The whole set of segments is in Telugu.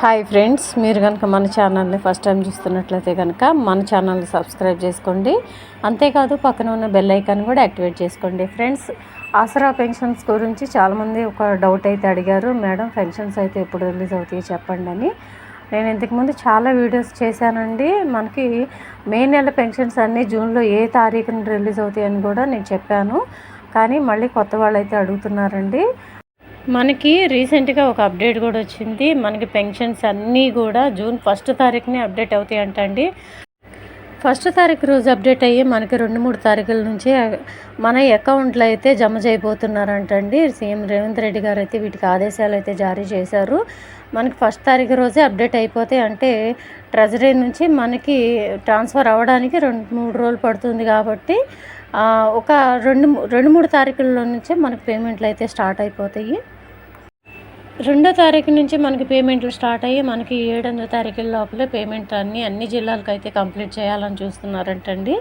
హాయ్ ఫ్రెండ్స్ మీరు కనుక మన ఛానల్ని ఫస్ట్ టైం చూస్తున్నట్లయితే కనుక మన ఛానల్ని సబ్స్క్రైబ్ చేసుకోండి. అంతేకాదు పక్కన ఉన్న బెల్ ఐకాన్ కూడా యాక్టివేట్ చేసుకోండి. ఫ్రెండ్స్ ఆసరా పెన్షన్స్ గురించి చాలామంది ఒక డౌట్ అయితే అడిగారు. మేడం పెన్షన్స్ అయితే ఎప్పుడు రిలీజ్ అవుతాయి చెప్పండి అని. నేను ఇంతకుముందు చాలా వీడియోస్ చేశానండి. మనకి మే నెల పెన్షన్స్ అన్నీ జూన్లో ఏ తారీఖున రిలీజ్ అవుతాయి అని కూడా నేను చెప్పాను. కానీ మళ్ళీ కొత్త వాళ్ళు అయితే అడుగుతున్నారండి. మనకి రీసెంట్గా ఒక అప్డేట్ కూడా వచ్చింది. మనకి పెన్షన్స్ అన్నీ కూడా జూన్ ఫస్ట్ తారీఖునే అప్డేట్ అవుతాయి అంటండి. ఫస్ట్ తారీఖు రోజు అప్డేట్ అయ్యి మనకి రెండు మూడు తారీఖుల నుంచి మన అకౌంట్లో అయితే జమ చేయబోతున్నారంటండి. సీఎం రేవంత్ రెడ్డి గారు అయితే వీటికి ఆదేశాలు అయితే జారీ చేశారు. మనకి ఫస్ట్ తారీఖు రోజే అప్డేట్ అయిపోతే అంటే ట్రెజరీ నుంచి మనకి ట్రాన్స్ఫర్ అవ్వడానికి రెండు మూడు రోజులు పడుతుంది కాబట్టి ఒక రెండు రెండు మూడు తారీఖుల నుంచే మనకి పేమెంట్లు అయితే స్టార్ట్ అయిపోతాయి. రెండో తారీఖు నుంచి మనకి పేమెంట్లు స్టార్ట్ అయ్యి మనకి ఏడెనిమిదో తారీఖుల లోపలే పేమెంట్ అన్ని అన్ని జిల్లాలకు అయితే కంప్లీట్ చేయాలని చూస్తున్నారంటండి.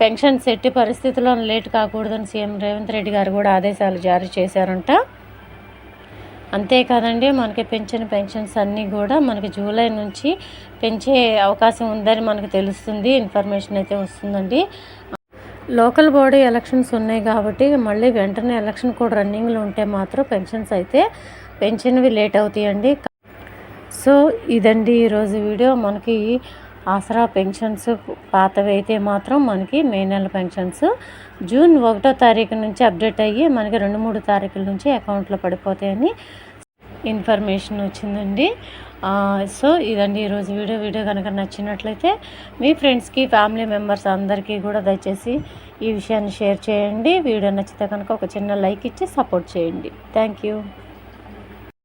పెన్షన్ సెట్టి పరిస్థితుల్లో లేట్ కాకూడదని సీఎం రేవంత్ రెడ్డి గారు కూడా ఆదేశాలు జారీ చేశారంట. అంతేకాదండి మనకి పెంచిన పెన్షన్స్ అన్నీ కూడా మనకి జూలై నుంచి పెంచే అవకాశం ఉందని మనకు తెలుస్తుంది. ఇన్ఫర్మేషన్ అయితే వస్తుందండి. లోకల్ బాడీ ఎలక్షన్స్ ఉన్నాయి కాబట్టి మళ్ళీ వెంటనే ఎలక్షన్ కూడా రన్నింగ్లో ఉంటే మాత్రం పెన్షన్స్ అయితే పెన్షన్వి లేట్ అవుతాయండి. సో ఇదండి ఈరోజు వీడియో. మనకి ఆసరా పెన్షన్స్ పాతవి అయితే మాత్రం మనకి మే నెల పెన్షన్స్. జూన్ ఒకటో తారీఖు నుంచి అప్డేట్ అయ్యి మనకి రెండు మూడు తారీఖుల నుంచి అకౌంట్లో పడిపోతాయని ఇన్ఫర్మేషన్ వచ్చిందండి. సో ఇదండి ఈరోజు వీడియో. వీడియో కనుక నచ్చినట్లయితే మీ ఫ్రెండ్స్కి ఫ్యామిలీ మెంబర్స్ అందరికీ కూడా దయచేసి ఈ విషయాన్ని షేర్ చేయండి. వీడియో నచ్చితే కనుక ఒక చిన్న లైక్ ఇచ్చి సపోర్ట్ చేయండి. Thank you.